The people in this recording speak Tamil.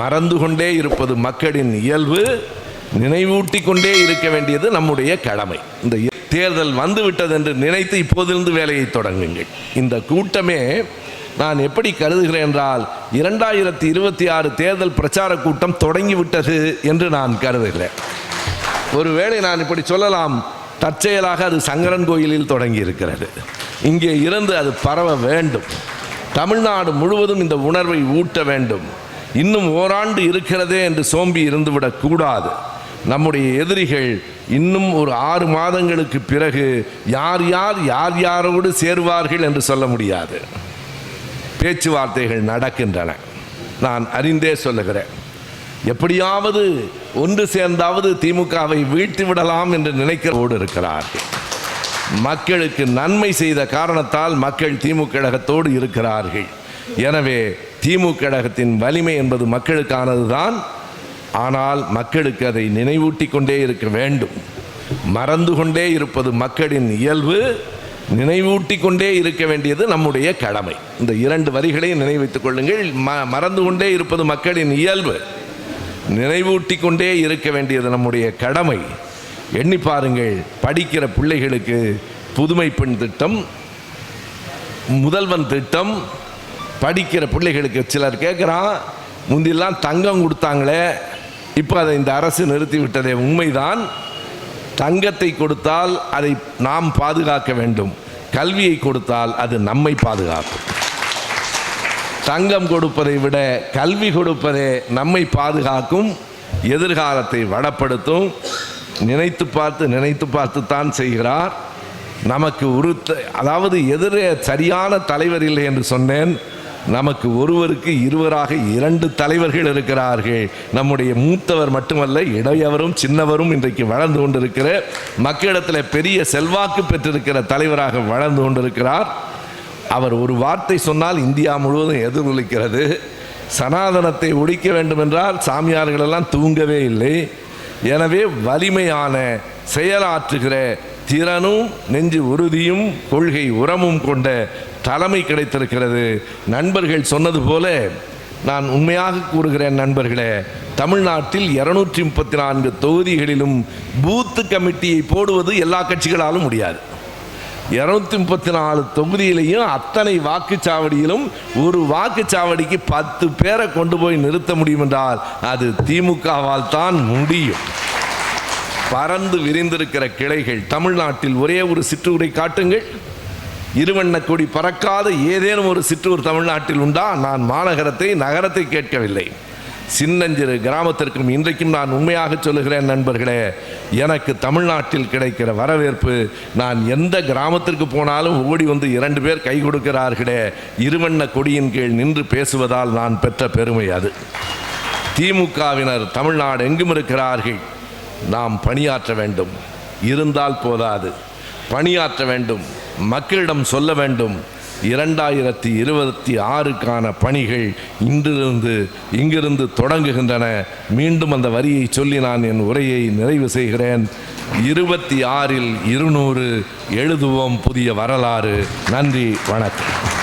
மறந்து கொண்டே இருப்பது மக்களின் இயல்பு நினைவூட்டி கொண்டே இருக்க வேண்டியது நம்முடைய கடமை. இந்த தேர்தல் வந்துவிட்டது என்று நினைத்து இப்போதிருந்து வேலையை தொடங்குங்கள். இந்த கூட்டமே நான் எப்படி கருதுகிறேன் என்றால் இரண்டாயிரத்தி இருபத்தி ஆறு தேர்தல் பிரச்சார கூட்டம் தொடங்கிவிட்டது என்று நான் கருதுகிறேன். ஒருவேளை நான் இப்படி சொல்லலாம் தற்செயலாக அது சங்கரன் கோயிலில் தொடங்கி இருக்கிறது இங்கே இருந்து அது பரவ வேண்டும். தமிழ்நாடு முழுவதும் இந்த உணர்வை ஊட்ட வேண்டும். இன்னும் ஓராண்டு இருக்கிறதே என்று சோம்பி இருந்துவிடக் கூடாது. நம்முடைய எதிரிகள் இன்னும் ஒரு ஆறு மாதங்களுக்கு பிறகு யார் யார் யார் யாரோடு சேருவார்கள் என்று சொல்ல முடியாது. பேச்சுவார்த்தைகள் நடக்கின்றன. நான் அறிந்தே சொல்லுகிறேன். எப்படியாவது ஒன்று சேர்ந்தாவது திமுகவை வீழ்த்தி விடலாம் என்று நினைக்கிறோடு இருக்கிறார்கள். மக்களுக்கு நன்மை செய்த காரணத்தால் மக்கள் திமுக கழகத்தோடு இருக்கிறார்கள். எனவே திமுக கழகத்தின் வலிமை என்பது மக்களுக்கானது தான் ஆனால் மக்களுக்கு அதை நினைவூட்டி கொண்டே இருக்க வேண்டும். மறந்து கொண்டே இருப்பது மக்களின் இயல்பு. நினைவூட்டி கொண்டே இருக்க வேண்டியது நம்முடைய கடமை. இந்த இரண்டு வரிகளையும் நினைவைத்துக் கொள்ளுங்கள். ம மறந்து கொண்டே இருப்பது மக்களின் இயல்பு. நினைவூட்டி கொண்டே இருக்க வேண்டியது நம்முடைய கடமை. எண்ணி பாருங்கள் படிக்கிற பிள்ளைகளுக்கு புதுமை பெண் திட்டம் முதல்வன் திட்டம் படிக்கிற பிள்ளைகளுக்கு சிலர் கேட்குறான் முந்திலாம் தங்கம் கொடுத்தாங்களே இப்போ அதை இந்த அரசு நிறுத்தி விட்டதே உண்மைதான். தங்கத்தை கொடுத்தால் அதை நாம் பாதுகாக்க வேண்டும். கல்வியை கொடுத்தால் அது நம்மை பாதுகாக்கும். தங்கம் கொடுப்பதை விட கல்வி கொடுப்பதே நம்மை பாதுகாக்கும் எதிர்காலத்தை வளப்படுத்தும். நினைத்து பார்த்து நினைத்து பார்த்து தான் செய்கிறார். நமக்கு உருத்த அதாவது எதிரே சரியான தலைவர் இல்லை என்று சொன்னேன். நமக்கு ஒருவருக்கு இருவராக இரண்டு தலைவர்கள் இருக்கிறார்கள். நம்முடைய மூத்தவர் மட்டுமல்ல இடையவரும் சின்னவரும் இன்றைக்கு வளர்ந்து கொண்டிருக்கிற மக்களிடத்தில் பெரிய செல்வாக்கு பெற்றிருக்கிற தலைவராக வளர்ந்து கொண்டிருக்கிறார். அவர் ஒரு வார்த்தை சொன்னால் இந்தியா முழுவதும் எதிரொலிக்கிறது. சனாதனத்தை ஒழிக்க வேண்டுமென்றால் சாமியார்களெல்லாம் தூங்கவே இல்லை. எனவே வலிமையான செயலாற்றுகிற திறனும் நெஞ்சு உறுதியும் கொள்கை உரமும் கொண்ட தலைமை கிடைத்திருக்கிறது. நண்பர்கள் சொன்னது போல நான் உண்மையாக கூறுகிறேன் நண்பர்களே தமிழ்நாட்டில் இருநூற்றி முப்பத்தி நான்கு தொகுதிகளிலும் பூத்து கமிட்டியை போடுவது எல்லா கட்சிகளாலும் முடியாது. இருநூத்தி முப்பத்தி நாலு தொகுதியிலையும் அத்தனை வாக்குச்சாவடியிலும் ஒரு வாக்குச்சாவடிக்கு பத்து பேரை கொண்டு போய் நிறுத்த முடியும் என்றால் அது திமுகவால் தான் முடியும். பறந்து விரிந்திருக்கிற கிளைகள் தமிழ்நாட்டில் ஒரே ஒரு சிற்றூரை காட்டுங்கள். இருவண்ண கொடி பறக்காத ஏதேனும் ஒரு சிற்றூர் தமிழ்நாட்டில் உண்டா? நான் மாநகரத்தை நகரத்தை கேட்கவில்லை. சின்னஞ்சிறு கிராமத்திற்கும் இன்றைக்கும் நான் உண்மையாக சொல்லுகிறேன் நண்பர்களே எனக்கு தமிழ்நாட்டில் கிடைக்கிற வரவேற்பு நான் எந்த கிராமத்திற்கு போனாலும் ஓடி வந்து இரண்டு பேர் கை கொடுக்கிறார்களே இருவண்ண கொடியின் கீழ் நின்று பேசுவதால் நான் பெற்ற பெருமை அது. திமுகவினர் தமிழ்நாடு எங்கும் இருக்கிறார்கள்? நாம் பணியாற்ற வேண்டும். இருந்தால் போதாது. பணியாற்ற வேண்டும் மக்களிடம் சொல்ல வேண்டும். இரண்டாயிரத்தி இருபத்தி ஆறுக்கான பணிகள் இன்றிருந்து இங்கிருந்து தொடங்குகின்றன. மீண்டும் அந்த வரியை சொல்லி நான் என் உரையை நிறைவு செய்கிறேன். இருபத்தி ஆறில் இருநூறு எழுதுவோம் புதிய வரலாறு. நன்றி வணக்கம்.